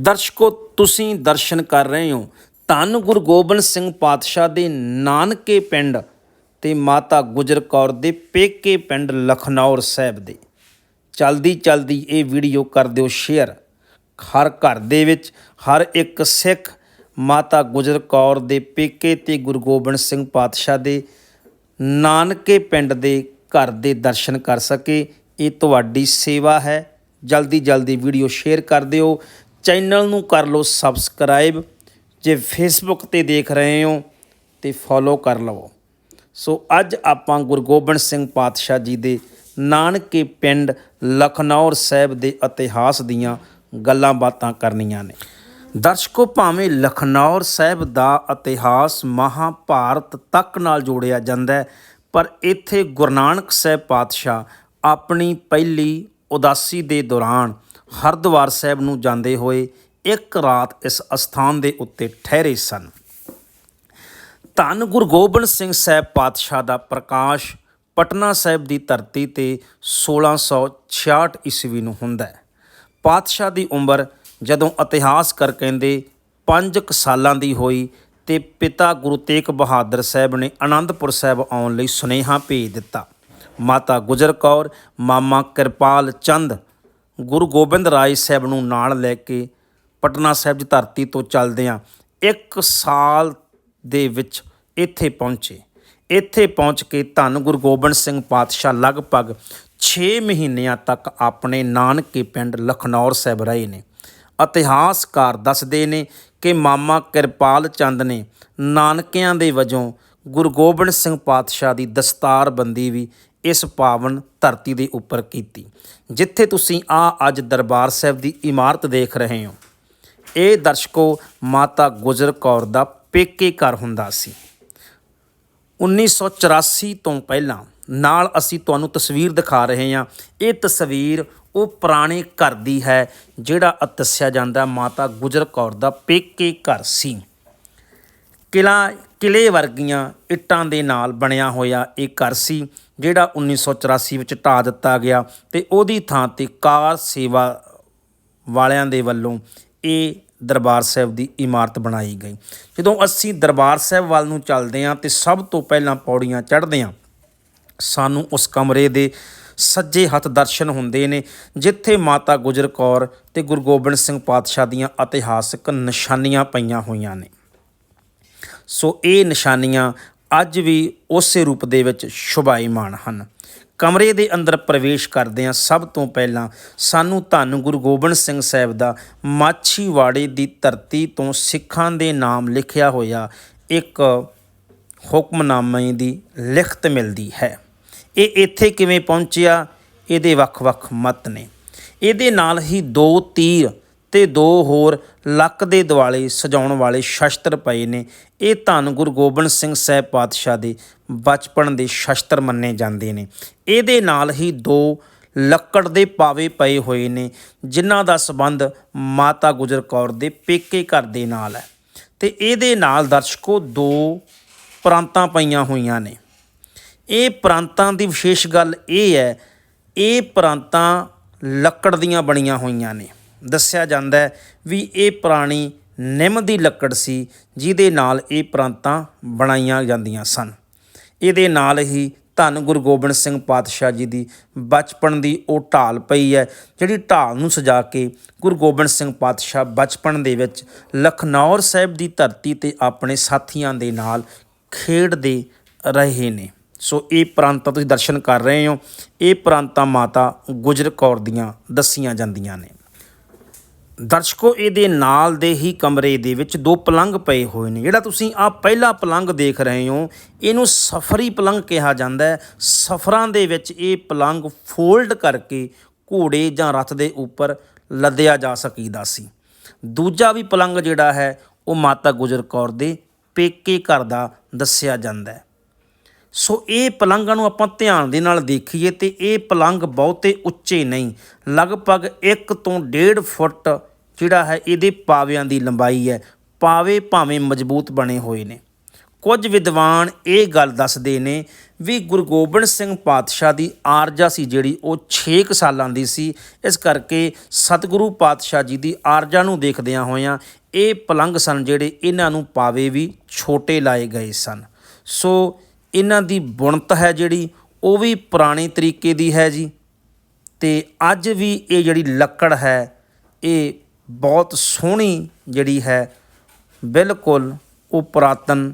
ਦਰਸ਼ਕੋ, ਤੁਸੀਂ ਦਰਸ਼ਨ ਕਰ ਰਹੇ ਹੋ ਧੰਨ ਗੁਰੂ ਗੋਬਿੰਦ ਸਿੰਘ ਪਾਤਸ਼ਾਹ ਦੇ ਨਾਨਕੇ ਪਿੰਡ ਤੇ ਮਾਤਾ ਗੁਜਰ ਕੌਰ ਦੇ ਪੇਕੇ ਪਿੰਡ ਲਖਨੌਰ ਸਾਹਿਬ ਦੇ। ਚਲਦੀ ਚਲਦੀ ਇਹ ਵੀਡੀਓ ਕਰ ਦਿਓ ਸ਼ੇਅਰ। ਹਰ ਘਰ ਦੇ ਵਿੱਚ ਹਰ ਇੱਕ ਸਿੱਖ ਮਾਤਾ ਗੁਜਰ ਕੌਰ ਦੇ ਪੇਕੇ ਤੇ ਗੁਰੂ ਗੋਬਿੰਦ ਸਿੰਘ ਪਾਤਸ਼ਾਹ ਦੇ ਨਾਨਕੇ ਪਿੰਡ ਦੇ ਘਰ ਦੇ ਦਰਸ਼ਨ ਕਰ ਸਕੇ। ਇਹ ਤੁਹਾਡੀ ਸੇਵਾ ਹੈ। ਜਲਦੀ ਜਲਦੀ ਵੀਡੀਓ ਸ਼ੇਅਰ ਕਰ ਦਿਓ। ਚੈਨਲ ਨੂੰ ਕਰ ਲਓ ਸਬਸਕ੍ਰਾਈਬ। ਜੇ ਫੇਸਬੁੱਕ ਤੇ ਦੇਖ ਰਹੇ ਹੋ ਤੇ ਫੋਲੋ ਕਰ ਲਵੋ। ਸੋ ਅੱਜ ਆਪਾਂ ਗੁਰੂ ਗੋਬਿੰਦ ਸਿੰਘ ਪਾਤਸ਼ਾਹ ਜੀ ਦੇ ਨਾਨਕੇ ਪਿੰਡ ਲਖਨੌਰ ਸਾਹਿਬ ਦੇ ਇਤਿਹਾਸ ਦੀਆਂ ਗੱਲਾਂ ਬਾਤਾਂ ਕਰਨੀਆਂ ਨੇ। ਦਰਸ਼ਕੋ, ਭਾਵੇਂ ਲਖਨੌਰ ਸਾਹਿਬ ਦਾ ਇਤਿਹਾਸ ਮਹਾਭਾਰਤ ਤੱਕ ਨਾਲ ਜੋੜਿਆ ਜਾਂਦਾ ਹੈ, ਪਰ ਇੱਥੇ ਗੁਰੂ ਨਾਨਕ ਸਾਹਿਬ ਪਾਤਸ਼ਾਹ ਆਪਣੀ ਪਹਿਲੀ ਉਦਾਸੀ ਦੇ ਦੌਰਾਨ ਹਰਿਦੁਆਰ ਸਾਹਿਬ ਨੂੰ ਜਾਂਦੇ ਹੋਏ ਇੱਕ ਰਾਤ ਇਸ ਅਸਥਾਨ ਦੇ ਉੱਤੇ ਠਹਿਰੇ ਸਨ। ਧੰਨ ਗੁਰੂ ਗੋਬਿੰਦ ਸਿੰਘ ਸਾਹਿਬ ਪਾਤਸ਼ਾਹ ਦਾ ਪ੍ਰਕਾਸ਼ ਪਟਨਾ ਸਾਹਿਬ ਦੀ ਧਰਤੀ ਤੇ 1666 ਈਸਵੀ ਨੂੰ ਹੁੰਦਾ ਹੈ। ਪਾਤਸ਼ਾਹ ਦੀ ਉਮਰ ਜਦੋਂ ਇਤਿਹਾਸਕਾਰ ਕਹਿੰਦੇ 5 ਕੁ ਸਾਲਾਂ ਦੀ ਹੋਈ ਤੇ ਪਿਤਾ ਗੁਰੂ ਤੇਗ ਬਹਾਦਰ ਸਾਹਿਬ ਨੇ ਆਨੰਦਪੁਰ ਸਾਹਿਬ ਆਉਣ ਲਈ ਸੁਨੇਹਾ ਭੇਜ ਦਿੱਤਾ। ਮਾਤਾ ਗੁਜਰ ਕੌਰ, ਮਾਮਾ ਕਿਰਪਾਲ ਚੰਦ ਗੁਰੂ ਗੋਬਿੰਦ ਰਾਏ ਸਾਹਿਬ ਨੂੰ ਨਾਲ ਲੈ ਕੇ ਪਟਨਾ ਸਾਹਿਬ ਦੀ ਧਰਤੀ ਤੋਂ ਚੱਲਦਿਆਂ ਇੱਕ ਸਾਲ ਦੇ ਵਿੱਚ ਇੱਥੇ ਪਹੁੰਚੇ। ਇੱਥੇ ਪਹੁੰਚ ਕੇ ਧੰਨ ਗੁਰੂ ਗੋਬਿੰਦ ਸਿੰਘ ਪਾਤਸ਼ਾਹ ਲਗਭਗ 6 ਮਹੀਨਿਆਂ ਤੱਕ ਆਪਣੇ ਨਾਨਕੇ ਪਿੰਡ ਲਖਨੌਰ ਸਾਹਿਬ ਰਹੇ ਨੇ। ਇਤਿਹਾਸਕਾਰ ਦੱਸਦੇ ਨੇ ਕਿ ਮਾਮਾ ਕਿਰਪਾਲ ਚੰਦ ਨੇ ਨਾਨਕਿਆਂ ਦੇ ਵਜੋਂ ਗੁਰੂ ਗੋਬਿੰਦ ਸਿੰਘ ਪਾਤਸ਼ਾਹ ਦੀ ਦਸਤਾਰਬੰਦੀ ਵੀ ਇਸ ਪਾਵਨ ਧਰਤੀ ਦੇ ਉੱਪਰ ਕੀਤੀ, ਜਿੱਥੇ ਤੁਸੀਂ ਆ ਅੱਜ ਦਰਬਾਰ ਸਾਹਿਬ ਦੀ ਇਮਾਰਤ ਦੇਖ ਰਹੇ ਹੋ। ਇਹ ਦਰਸ਼ਕੋ ਮਾਤਾ ਗੁਜਰ ਕੌਰ ਦਾ ਪੇਕੇ ਘਰ ਹੁੰਦਾ ਸੀ। 1984 ਤੋਂ ਪਹਿਲਾਂ ਨਾਲ ਅਸੀਂ ਤੁਹਾਨੂੰ ਤਸਵੀਰ ਦਿਖਾ ਰਹੇ ਹਾਂ। ਇਹ ਤਸਵੀਰ ਉਹ ਪੁਰਾਣੇ ਘਰ ਦੀ ਹੈ ਜਿਹੜਾ ਦੱਸਿਆ ਜਾਂਦਾ ਮਾਤਾ ਗੁਜਰ ਕੌਰ ਦਾ ਪੇਕੇ ਘਰ ਸੀ। ਕਿਲਾ ਕਿਲੇ ਵਰਗੀਆਂ ਇੱਟਾਂ ਦੇ ਨਾਲ ਬਣਿਆ ਹੋਇਆ ਇਹ ਘਰ ਸੀ, ਜਿਹੜਾ 1984 ਵਿੱਚ ਢਾਹ ਦਿੱਤਾ ਗਿਆ ਤੇ ਉਹਦੀ ਥਾਂ ਤੇ ਕਾਰ ਸੇਵਾ ਵਾਲਿਆਂ ਦੇ ਵੱਲੋਂ ਇਹ ਦਰਬਾਰ ਸਾਹਿਬ ਦੀ ਇਮਾਰਤ ਬਣਾਈ ਗਈ। ਜਦੋਂ ਅਸੀਂ ਦਰਬਾਰ ਸਾਹਿਬ ਵੱਲ ਨੂੰ ਚੱਲਦੇ ਹਾਂ ਤੇ ਸਭ ਤੋਂ ਪਹਿਲਾਂ ਪੌੜੀਆਂ ਚੜ੍ਹਦੇ ਹਾਂ, ਸਾਨੂੰ ਉਸ ਕਮਰੇ ਦੇ ਸੱਜੇ ਹੱਥ ਦਰਸ਼ਨ ਹੁੰਦੇ ਨੇ, ਜਿੱਥੇ ਮਾਤਾ ਗੁਜਰ ਕੌਰ ਤੇ ਗੁਰੂ ਗੋਬਿੰਦ ਸਿੰਘ ਪਾਤਸ਼ਾਹ ਦੀਆਂ ਇਤਿਹਾਸਕ ਨਿਸ਼ਾਨੀਆਂ ਪਈਆਂ ਹੋਈਆਂ ਨੇ। ਸੋ ਇਹ ਨਿਸ਼ਾਨੀਆਂ ਅੱਜ ਵੀ ਉਸੇ ਰੂਪ ਦੇ ਵਿੱਚ ਸ਼ੁਭਾਈਮਾਨ ਹਨ। ਕਮਰੇ ਦੇ ਅੰਦਰ ਪ੍ਰਵੇਸ਼ ਕਰਦੇ ਹਾਂ ਸਭ ਤੋਂ ਪਹਿਲਾਂ ਸਾਨੂੰ ਧੰਨ ਗੁਰੂ ਗੋਬਿੰਦ ਸਿੰਘ ਸਾਹਿਬ ਦਾ ਮਾਛੀਵਾੜੇ ਦੀ ਧਰਤੀ ਤੋਂ ਸਿੱਖਾਂ ਦੇ ਨਾਮ ਲਿਖਿਆ ਹੋਇਆ ਇੱਕ ਹੁਕਮਨਾਮੇ ਦੀ ਲਿਖਤ ਮਿਲਦੀ ਹੈ। ਇਹ ਇੱਥੇ ਕਿਵੇਂ ਪਹੁੰਚਿਆ? ਇਹਦੇ ਵੱਖ-ਵੱਖ ਮਤ ਨੇ। ਇਹਦੇ ਨਾਲ ਹੀ ਦੋ ਤੀਰ ਤੇ ਦੋ ਹੋਰ ਲੱਕ ਦੇ ਦਿਵਾਲੇ ਸਜਾਉਣ ਵਾਲੇ ਸ਼ਸਤਰ ਪਏ ਨੇ। ਇਹ ਧੰਨ ਗੁਰੂ ਗੋਬਿੰਦ ਸਿੰਘ ਸਾਹਿਬ ਪਾਤਸ਼ਾਹ ਦੇ ਬਚਪਨ ਦੇ ਸ਼ਸਤਰ ਮੰਨੇ ਜਾਂਦੇ ਨੇ। ਇਹਦੇ ਨਾਲ ਹੀ ਦੋ ਲੱਕੜ ਦੇ ਪਾਵੇ ਪਏ ਹੋਏ ਨੇ, ਜਿਨ੍ਹਾਂ ਦਾ ਸਬੰਧ ਮਾਤਾ ਗੁਜਰ ਕੌਰ ਦੇ ਪੇਕੇ ਘਰ ਦੇ ਨਾਲ ਹੈ। ਤੇ ਇਹਦੇ ਨਾਲ ਦਰਸ਼ਕੋ ਦੋ ਪ੍ਰਾਂਤਾਂ ਪਈਆਂ ਹੋਈਆਂ ਨੇ। ਇਹ ਪ੍ਰਾਂਤਾਂ ਦੀ ਵਿਸ਼ੇਸ਼ ਗੱਲ ਇਹ ਹੈ, ਇਹ ਪ੍ਰਾਂਤਾਂ ਲੱਕੜ ਦੀਆਂ ਬਣੀਆਂ ਹੋਈਆਂ ਨੇ। ਦੱਸਿਆ ਜਾਂਦਾ ਹੈ ਵੀ ਇਹ ਪੁਰਾਣੀ ਨਿੰਮ ਦੀ ਲੱਕੜ ਸੀ, ਜਿਹਦੇ ਨਾਲ ਇਹ ਪ੍ਰਾਂਤਾਂ ਬਣਾਈਆਂ ਜਾਂਦੀਆਂ ਸਨ। ਇਹਦੇ ਨਾਲ ਹੀ ਧੰਨ ਗੁਰੂ ਗੋਬਿੰਦ ਸਿੰਘ ਪਾਤਸ਼ਾਹ ਜੀ ਦੀ ਬਚਪਨ ਦੀ ਉਹ ਢਾਲ ਪਈ ਹੈ, ਜਿਹੜੀ ਢਾਲ ਨੂੰ ਸਜਾ ਕੇ ਗੁਰੂ ਗੋਬਿੰਦ ਸਿੰਘ ਪਾਤਸ਼ਾਹ ਬਚਪਨ ਦੇ ਵਿੱਚ ਲਖਨੌਰ ਸਾਹਿਬ ਦੀ ਧਰਤੀ ਤੇ ਆਪਣੇ ਸਾਥੀਆਂ ਦੇ ਨਾਲ ਖੇਡਦੇ ਰਹੇ ਨੇ। ਸੋ ਇਹ ਪ੍ਰਾਂਤਾਂ ਤੁਸੀਂ ਦਰਸ਼ਨ ਕਰ ਰਹੇ ਹੋ। ਇਹ ਪ੍ਰਾਂਤਾਂ ਮਾਤਾ ਗੁਜਰ ਕੌਰ ਦੀਆਂ ਦੱਸੀਆਂ ਜਾਂਦੀਆਂ ਨੇ। ਦਰਸ਼ਕੋ, ਇਹਦੇ ਨਾਲ ਦੇ ਹੀ ਕਮਰੇ ਦੇ ਵਿੱਚ ਦੋ ਪਲੰਗ ਪਏ ਹੋਏ ਨੇ। ਜਿਹੜਾ ਤੁਸੀਂ ਆ ਪਹਿਲਾ ਪਲੰਗ ਦੇਖ ਰਹੇ ਹੋ, ਇਹਨੂੰ ਸਫਰੀ ਪਲੰਗ ਕਿਹਾ ਜਾਂਦਾ ਹੈ। ਸਫਰਾਂ ਦੇ ਵਿੱਚ ਇਹ ਪਲੰਗ ਫੋਲਡ ਕਰਕੇ ਘੋੜੇ ਜਾਂ ਰੱਥ ਦੇ ਉੱਪਰ ਲੱਦਿਆ ਜਾ ਸਕੀਦਾ ਸੀ। ਦੂਜਾ ਵੀ ਪਲੰਗ ਜਿਹੜਾ ਹੈ, ਉਹ ਮਾਤਾ ਗੁਜਰ ਕੌਰ ਦੇ ਪੇਕੇ ਘਰ ਦਾ ਦੱਸਿਆ ਜਾਂਦਾ ਹੈ। ਸੋ ਇਹ ਪਲੰਗਾਂ ਨੂੰ ਆਪਾਂ ਧਿਆਨ ਦੇ ਨਾਲ ਦੇਖੀਏ ਤੇ ਇਹ ਪਲੰਗ ਬਹੁਤੇ ਉੱਚੇ ਨਹੀਂ। ਲਗਭਗ 1 ਤੋਂ 1.5 ਫੁੱਟ ਜਿਹੜਾ ਹੈ, ਇਹਦੇ ਪਾਵਿਆਂ ਦੀ ਲੰਬਾਈ ਹੈ। ਪਾਵੇ ਭਾਵੇਂ ਮਜ਼ਬੂਤ ਬਣੇ ਹੋਏ ਨੇ। ਕੁਝ ਵਿਦਵਾਨ ਇਹ ਗੱਲ ਦੱਸਦੇ ਨੇ ਵੀ ਗੁਰੂ ਗੋਬਿੰਦ ਸਿੰਘ ਪਾਤਸ਼ਾਹ ਦੀ ਆਰਜਾ ਸੀ ਜਿਹੜੀ ਉਹ 6 ਸਾਲਾਂ ਦੀ ਸੀ। ਇਸ ਕਰਕੇ ਸਤਿਗੁਰੂ ਪਾਤਸ਼ਾਹ ਜੀ ਦੀ ਆਰਜਾ ਨੂੰ ਦੇਖਦਿਆਂ ਹੋਇਆਂ ਇਹ ਪਲੰਗ ਸਨ ਜਿਹੜੇ ਇਹਨਾਂ ਨੂੰ ਪਾਵੇ ਵੀ ਛੋਟੇ ਲਾਏ ਗਏ ਸਨ। ਸੋ ਇਹਨਾਂ ਦੀ ਬੁਣਤ ਹੈ ਜਿਹੜੀ, ਉਹ ਵੀ ਪੁਰਾਣੇ ਤਰੀਕੇ ਦੀ ਹੈ ਜੀ। ਤੇ ਅੱਜ ਵੀ ਇਹ ਜਿਹੜੀ ਲੱਕੜ ਹੈ, ਇਹ ਬਹੁਤ ਸੋਹਣੀ ਜਿਹੜੀ ਹੈ, ਬਿਲਕੁਲ ਉਹ ਪੁਰਾਤਨ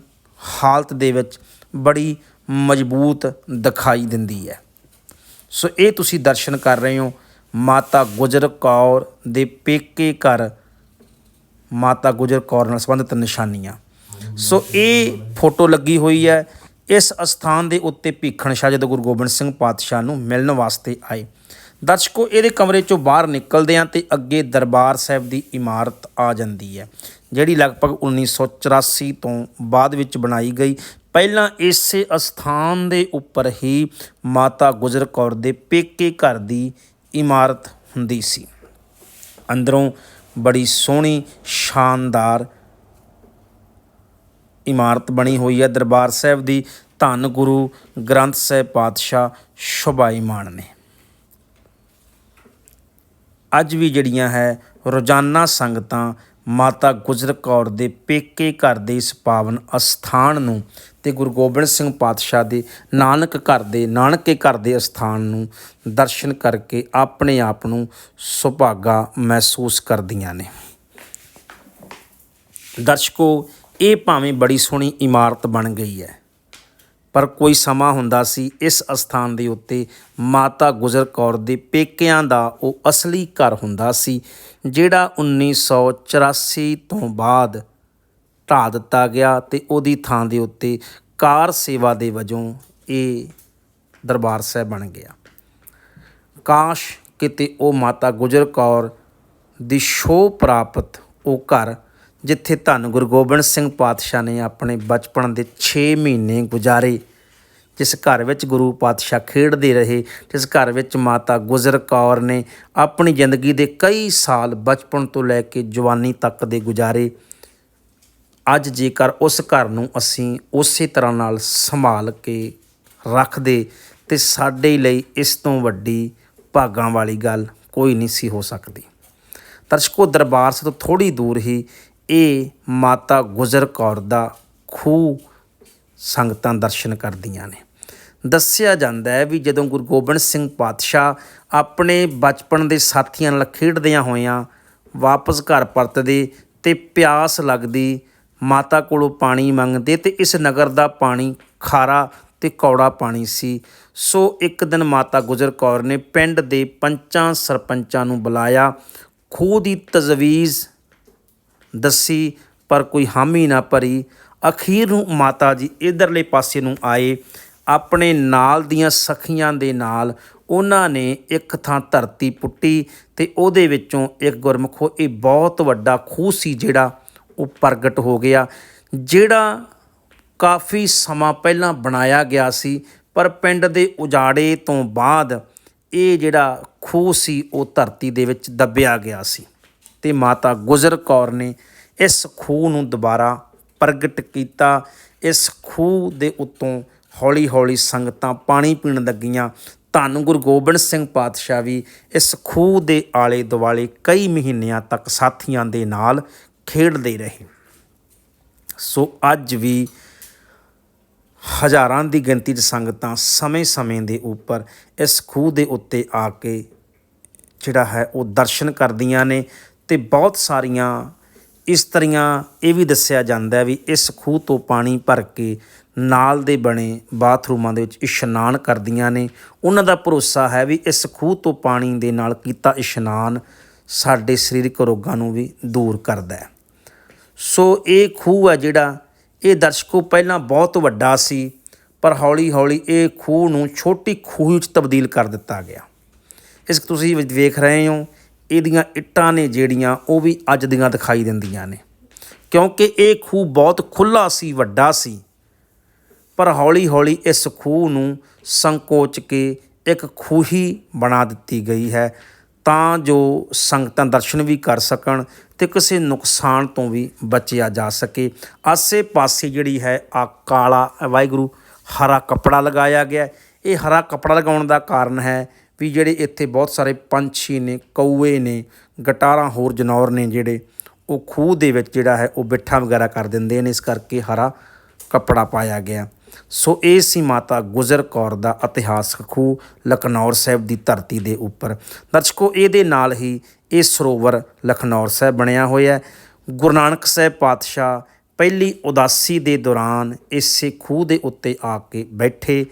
ਹਾਲਤ ਦੇ ਵਿੱਚ ਬੜੀ ਮਜ਼ਬੂਤ ਦਿਖਾਈ ਦਿੰਦੀ ਹੈ। ਸੋ ਇਹ ਤੁਸੀਂ ਦਰਸ਼ਨ ਕਰ ਰਹੇ ਹੋ ਮਾਤਾ ਗੁਜਰ ਕੌਰ ਦੇ ਪੇਕੇ ਘਰ। ਮਾਤਾ ਗੁਜਰ ਕੌਰ ਨਾਲ ਸੰਬੰਧਿਤ ਨਿਸ਼ਾਨੀਆਂ। ਸੋ ਇਹ ਫੋਟੋ ਲੱਗੀ ਹੋਈ ਹੈ। ਇਸ ਅਸਥਾਨ ਦੇ ਉੱਤੇ ਭੀਖਣ ਸ਼ਾਹ ਜਦੋਂ ਗੁਰੂ ਗੋਬਿੰਦ ਸਿੰਘ ਪਾਤਸ਼ਾਹ ਨੂੰ ਮਿਲਣ ਵਾਸਤੇ ਆਏ ਦਰਸ਼ਕੋ, ਇਹਦੇ ਕਮਰੇ ਚੋਂ ਬਾਹਰ ਨਿਕਲਦੇ ਆ ਤੇ ਅੱਗੇ ਦਰਬਾਰ ਸਾਹਿਬ ਦੀ ਇਮਾਰਤ ਆ ਜਾਂਦੀ ਹੈ, ਜਿਹੜੀ ਲਗਭਗ 1984 ਤੋਂ ਬਾਅਦ ਵਿੱਚ ਬਣਾਈ ਗਈ। ਪਹਿਲਾਂ ਇਸੇ ਅਸਥਾਨ ਦੇ ਉੱਪਰ ਹੀ ਮਾਤਾ ਗੁਜਰ ਕੌਰ ਦੇ ਪੇਕੇ ਘਰ ਦੀ ਇਮਾਰਤ ਹੁੰਦੀ ਸੀ। ਅੰਦਰੋਂ ਬੜੀ ਸੋਹਣੀ, ਸ਼ਾਨਦਾਰ ਇਮਾਰਤ ਬਣੀ ਹੋਈ ਹੈ ਦਰਬਾਰ ਸਾਹਿਬ ਦੀ। ਧੰਨ ਗੁਰੂ ਗ੍ਰੰਥ ਸਾਹਿਬ ਪਾਤਸ਼ਾਹ ਸ਼ੋਭਾਈਮਾਨ ਨੇ। ਅੱਜ ਵੀ ਜਿਹੜੀਆਂ ਹੈ, ਰੋਜ਼ਾਨਾ ਸੰਗਤਾਂ ਮਾਤਾ ਗੁਜਰ ਕੌਰ ਦੇ ਪੇਕੇ ਘਰ ਦੇ ਇਸ ਪਾਵਨ ਅਸਥਾਨ ਨੂੰ ਤੇ ਗੁਰੂ ਗੋਬਿੰਦ ਸਿੰਘ ਪਾਤਸ਼ਾਹ ਦੇ ਨਾਨਕ ਘਰ ਦੇ, ਨਾਨਕੇ ਘਰ ਦੇ ਅਸਥਾਨ ਨੂੰ ਦਰਸ਼ਨ ਕਰਕੇ ਆਪਣੇ ਆਪ ਨੂੰ ਸੁਭਾਗਾ ਮਹਿਸੂਸ ਕਰਦੀਆਂ ਨੇ। ਦਰਸ਼ਕੋ, ਇਹ ਭਾਵੇਂ ਬੜੀ ਸੋਹਣੀ ਇਮਾਰਤ ਬਣ ਗਈ ਹੈ ਪਰ ਕੋਈ ਸਮਾਂ ਹੁੰਦਾ ਸੀ ਇਸ ਅਸਥਾਨ ਦੇ ਉੱਤੇ ਮਾਤਾ ਗੁਜਰ ਕੌਰ ਦੇ ਪੇਕਿਆਂ ਦਾ ਉਹ ਅਸਲੀ ਘਰ ਹੁੰਦਾ ਸੀ, ਜਿਹੜਾ 1984 ਤੋਂ ਬਾਅਦ ਢਾਹ ਦਿੱਤਾ ਗਿਆ ਤੇ ਉਹਦੀ ਥਾਂ ਦੇ ਉੱਤੇ ਕਾਰ ਸੇਵਾ ਦੇ ਵਜੋਂ ਇਹ ਦਰਬਾਰ ਸਾਹਿਬ ਬਣ ਗਿਆ। ਕਾਸ਼ ਕਿਤੇ ਉਹ ਮਾਤਾ ਗੁਜਰ ਕੌਰ ਦੀ ਸ਼ੋਅ ਪ੍ਰਾਪਤ ਉਹ ਘਰ ਜਿੱਥੇ ਧੰਨ ਗੁਰੂ ਗੋਬਿੰਦ ਸਿੰਘ ਪਾਤਸ਼ਾਹ ਨੇ ਆਪਣੇ ਬਚਪਨ ਦੇ 6 ਮਹੀਨੇ ਗੁਜ਼ਾਰੇ, ਜਿਸ ਘਰ ਵਿੱਚ ਗੁਰੂ ਪਾਤਸ਼ਾਹ ਖੇਡਦੇ ਰਹੇ, ਜਿਸ ਘਰ ਵਿੱਚ ਮਾਤਾ ਗੁਜਰ ਕੌਰ ਨੇ ਆਪਣੀ ਜ਼ਿੰਦਗੀ ਦੇ ਕਈ ਸਾਲ ਬਚਪਨ ਤੋਂ ਲੈ ਕੇ ਜਵਾਨੀ ਤੱਕ ਦੇ ਗੁਜ਼ਾਰੇ, ਅੱਜ ਜੇਕਰ ਉਸ ਘਰ ਨੂੰ ਅਸੀਂ ਉਸੇ ਤਰ੍ਹਾਂ ਨਾਲ ਸੰਭਾਲ ਕੇ ਰੱਖਦੇ, ਤੇ ਸਾਡੇ ਲਈ ਇਸ ਤੋਂ ਵੱਡੀ ਭਾਗਾਂ ਵਾਲੀ ਗੱਲ ਕੋਈ ਨਹੀਂ ਸੀ ਹੋ ਸਕਦੀ। ਦਰਸ਼ਕੋ, ਦਰਬਾਰ ਸੇ ਤੋਂ ਥੋੜੀ ਦੂਰ ਹੀ ਇਹ ਮਾਤਾ ਗੁਜਰ ਕੌਰ ਦਾ ਖੂਹ ਸੰਗਤਾਂ ਦਰਸ਼ਨ ਕਰਦੀਆਂ ਨੇ। ਦੱਸਿਆ ਜਾਂਦਾ ਹੈ ਵੀ ਜਦੋਂ ਗੁਰੂ ਗੋਬਿੰਦ ਸਿੰਘ ਪਾਤਸ਼ਾਹ ਆਪਣੇ ਬਚਪਨ ਦੇ ਸਾਥੀਆਂ ਨਾਲ ਖੇਡਦਿਆਂ ਹੋਇਆਂ ਵਾਪਸ ਘਰ ਪਰਤਦੇ ਤੇ ਪਿਆਸ ਲੱਗਦੀ, ਮਾਤਾ ਕੋਲੋਂ ਪਾਣੀ ਮੰਗਦੇ ਤੇ ਇਸ ਨਗਰ ਦਾ ਪਾਣੀ ਖਾਰਾ ਤੇ ਕੌੜਾ ਪਾਣੀ ਸੀ। ਸੋ ਇੱਕ ਦਿਨ ਮਾਤਾ ਗੁਜਰ ਕੌਰ ਨੇ ਪਿੰਡ ਦੇ ਪੰਚਾਂ ਸਰਪੰਚਾਂ ਨੂੰ ਬੁਲਾਇਆ। ਖੂਹ ਦੀ ਤਜਵੀਜ਼ ਦੱਸੀ, ਪਰ ਕੋਈ ਹਾਮੀ ਨਾ ਭਰੀ। ਅਖੀਰ ਨੂੰ ਮਾਤਾ ਜੀ ਇਧਰਲੇ ਪਾਸੇ ਨੂੰ ਆਏ। ਆਪਣੇ ਨਾਲ ਦੀਆਂ ਸਖੀਆਂ ਦੇ ਨਾਲ ਉਹਨਾਂ ਨੇ ਇੱਕ ਥਾਂ ਧਰਤੀ ਪੁੱਟੀ ਤੇ ਉਹਦੇ ਵਿੱਚੋਂ ਇੱਕ ਗੁਰਮਖੋ, ਇਹ ਬਹੁਤ ਵੱਡਾ ਖੂਹ ਸੀ ਜਿਹੜਾ ਉਹ ਪ੍ਰਗਟ ਹੋ ਗਿਆ, ਜਿਹੜਾ ਕਾਫੀ ਸਮਾਂ ਪਹਿਲਾਂ ਬਣਾਇਆ ਗਿਆ ਸੀ, ਪਰ ਪਿੰਡ ਦੇ ਉਜਾੜੇ ਤੋਂ ਬਾਅਦ ਇਹ ਜਿਹੜਾ ਖੂਹ ਸੀ, ਉਹ ਧਰਤੀ ਦੇ ਵਿੱਚ ਦੱਬਿਆ ਗਿਆ ਸੀ। ਤੇ ਮਾਤਾ ਗੁਜਰ ਕੌਰ ਨੇ ਇਸ ਖੂਹ ਨੂੰ ਦੁਬਾਰਾ ਪ੍ਰਗਟ ਕੀਤਾ। ਇਸ ਖੂਹ ਦੇ ਉੱਤੋਂ ਹੌਲੀ-ਹੌਲੀ ਸੰਗਤਾਂ ਪਾਣੀ ਪੀਣ ਲੱਗੀਆਂ। ਧੰਨ ਗੁਰੂ ਗੋਬਿੰਦ ਸਿੰਘ ਪਾਤਸ਼ਾਹ ਵੀ ਇਸ ਖੂਹ ਦੇ ਆਲੇ ਦੁਆਲੇ ਕਈ ਮਹੀਨਿਆਂ ਤੱਕ ਸਾਥੀਆਂ ਦੇ ਨਾਲ ਖੇਡਦੇ ਰਹੇ। ਸੋ ਅੱਜ ਵੀ ਹਜ਼ਾਰਾਂ ਦੀ ਗਿਣਤੀ 'ਚ ਸੰਗਤਾਂ ਸਮੇਂ-ਸਮੇਂ ਦੇ ਉੱਪਰ ਇਸ ਖੂਹ ਦੇ ਉੱਤੇ ਆ ਕੇ ਜਿਹੜਾ ਹੈ ਉਹ ਦਰਸ਼ਨ ਕਰਦੀਆਂ ਨੇ। ਤੇ ਬਹੁਤ ਸਾਰੀਆਂ ਇਸਤਰੀਆਂ ਇਹ ਵੀ ਦੱਸਿਆ ਜਾਂਦਾ ਵੀ ਇਸ ਖੂਹ ਤੋਂ ਪਾਣੀ ਭਰ ਕੇ ਨਾਲ ਦੇ ਬਣੇ ਬਾਥਰੂਮਾਂ ਦੇ ਵਿੱਚ ਇਸ਼ਨਾਨ ਕਰਦੀਆਂ ਨੇ। ਉਹਨਾਂ ਦਾ ਭਰੋਸਾ ਹੈ ਵੀ ਇਸ ਖੂਹ ਤੋਂ ਪਾਣੀ ਦੇ ਨਾਲ ਕੀਤਾ ਇਸ਼ਨਾਨ ਸਾਡੇ ਸਰੀਰਕ ਰੋਗਾਂ ਨੂੰ ਵੀ ਦੂਰ ਕਰਦਾ ਹੈ। ਸੋ ਇਹ ਖੂਹ ਹੈ ਜਿਹੜਾ ਇਹ ਦਰਸ਼ਕੋ ਪਹਿਲਾਂ ਬਹੁਤ ਵੱਡਾ ਸੀ, ਪਰ ਹੌਲੀ-ਹੌਲੀ ਇਹ ਖੂਹ ਨੂੰ ਛੋਟੀ ਖੂਹ ਵਿੱਚ ਤਬਦੀਲ ਕਰ ਦਿੱਤਾ ਗਿਆ। ਇਸ ਤੁਸੀਂ ਵੇਖ ਰਹੇ ਹੋ ਇਹਦੀਆਂ ਇੱਟਾਂ ਨੇ ਜਿਹੜੀਆਂ ਉਹ ਵੀ ਅੱਜ ਦੀਆਂ ਦਿਖਾਈ ਦਿੰਦੀਆਂ ਨੇ। ਕਿਉਂਕਿ ਇਹ ਖੂਹ ਬਹੁਤ ਖੁੱਲਾ ਸੀ, ਵੱਡਾ ਸੀ। ਪਰ ਹੌਲੀ-ਹੌਲੀ ਇਸ ਖੂਹ ਨੂੰ ਸੰਕੋਚ ਕੇ ਇੱਕ ਖੂਹੀ ਬਣਾ ਦਿੱਤੀ ਗਈ ਹੈ ਤਾਂ ਜੋ ਸੰਗਤਾਂ ਦਰਸ਼ਨ ਵੀ ਕਰ ਸਕਣ ਤੇ ਕਿਸੇ ਨੁਕਸਾਨ ਤੋਂ ਵੀ ਬਚਿਆ ਜਾ ਸਕੇ। ਆਸੇ-ਪਾਸੇ ਜਿਹੜੀ ਹੈ, ਆ ਕਾਲਾ, ਵਾਹਿਗੁਰੂ ਹਰਾ ਕੱਪੜਾ ਲਗਾਇਆ ਗਿਆ। ਇਹ ਹਰਾ ਕੱਪੜਾ ਲਗਾਉਣ ਦਾ ਕਾਰਨ ਹੈ ਵੀ ਜਿਹੜੇ ਇੱਥੇ ਬਹੁਤ ਸਾਰੇ ਪੰਛੀ ਨੇ, ਕੌਏ ਨੇ, ਗਟਾਰਾਂ ਹੋਰ ਜਨੌਰ ਨੇ ਜਿਹੜੇ, ਉਹ ਖੂਹ ਦੇ ਵਿੱਚ ਜਿਹੜਾ ਹੈ, ਉਹ ਬਿੱਠਾ ਵਗੈਰਾ ਕਰ ਦਿੰਦੇ ਨੇ, ਇਸ ਕਰਕੇ ਹਰਾ ਕੱਪੜਾ ਪਾਇਆ ਗਿਆ। ਸੋ ਇਹ ਸੀ ਮਾਤਾ ਗੁਜਰ ਕੌਰ ਦਾ ਇਤਿਹਾਸਕ ਖੂਹ ਲਖਨੌਰ ਸਾਹਿਬ ਦੀ ਧਰਤੀ ਦੇ ਉੱਪਰ। ਦਰਸ਼ਕੋ, ਇਹਦੇ ਨਾਲ ਹੀ ਇਹ ਸਰੋਵਰ ਲਖਨੌਰ ਸਾਹਿਬ ਬਣਿਆ ਹੋਇਆ ਹੈ। ਗੁਰੂ ਨਾਨਕ ਸਾਹਿਬ ਪਾਤਸ਼ਾਹ ਪਹਿਲੀ ਉਦਾਸੀ ਦੇ ਦੌਰਾਨ ਇਸੇ ਖੂਹ ਦੇ ਉੱਤੇ ਆ ਕੇ ਬੈਠੇ।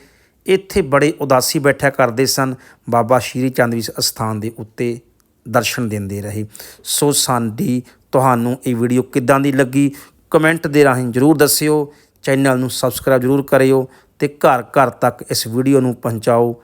ਇੱਥੇ ਬੜੇ ਉਦਾਸੀ ਬੈਠਿਆ ਕਰਦੇ ਸਨ। ਬਾਬਾ ਸ਼੍ਰੀ ਚੰਦ ਵੀ ਇਸ ਅਸਥਾਨ ਦੇ ਉੱਤੇ ਦਰਸ਼ਨ ਦਿੰਦੇ ਰਹੇ। ਸੋ ਸਾਡੀ ਤੁਹਾਨੂੰ ਇਹ ਵੀਡੀਓ ਕਿੱਦਾਂ ਦੀ ਲੱਗੀ? ਕਮੈਂਟ ਦੇ ਰਾਹੀਂ ਜਰੂਰ ਦੱਸਿਓ। ਚੈਨਲ ਨੂੰ ਸਬਸਕ੍ਰਾਈਬ ਜਰੂਰ ਕਰਿਓ ਤੇ ਘਰ ਘਰ ਤੱਕ ਇਸ ਵੀਡੀਓ ਨੂੰ ਪਹੁੰਚਾਓ।